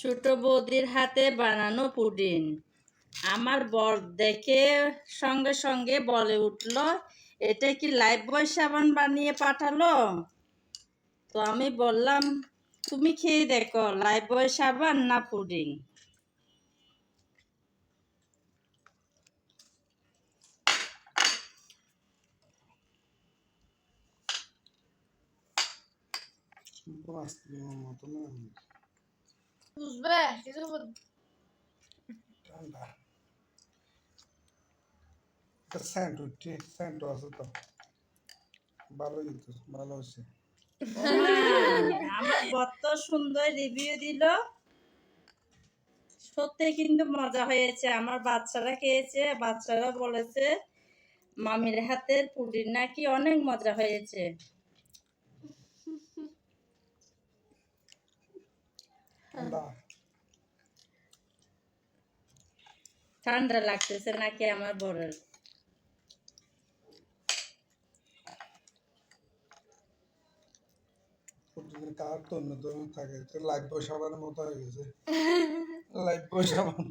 ছোট বৌদির হাতে বানানো পুডিং আমার বর দেখে সঙ্গে সঙ্গে বলে উঠল, এটা কি লাইফ বয় সাবান বানিয়ে পাঠালো? তো আমি বললাম, তুমি খেয়ে দেখো, লাইফ বয় সাবান না পুডিং বুঝবে কিছু ঠান্ডা স্যান্ড উঠছে স্যান্ড আছে তো ভালো কিন্তু ভালো হচ্ছে আমার কত সুন্দর রিভিউ দিল সত্যি কিন্তু মজা হয়েছে আমার বাচ্চারা খেয়েছে বাচ্চারা বলেছে মামির হাতের পুডিং নাকি অনেক মজা হয়েছে ঠান্ডা লাগতেছে নাকি আমার বড়ের কার তন্ন তন্ন থাকে লাইফ বয় সাবানের মতো হয়ে গেছে। লাইফ বয় সাবান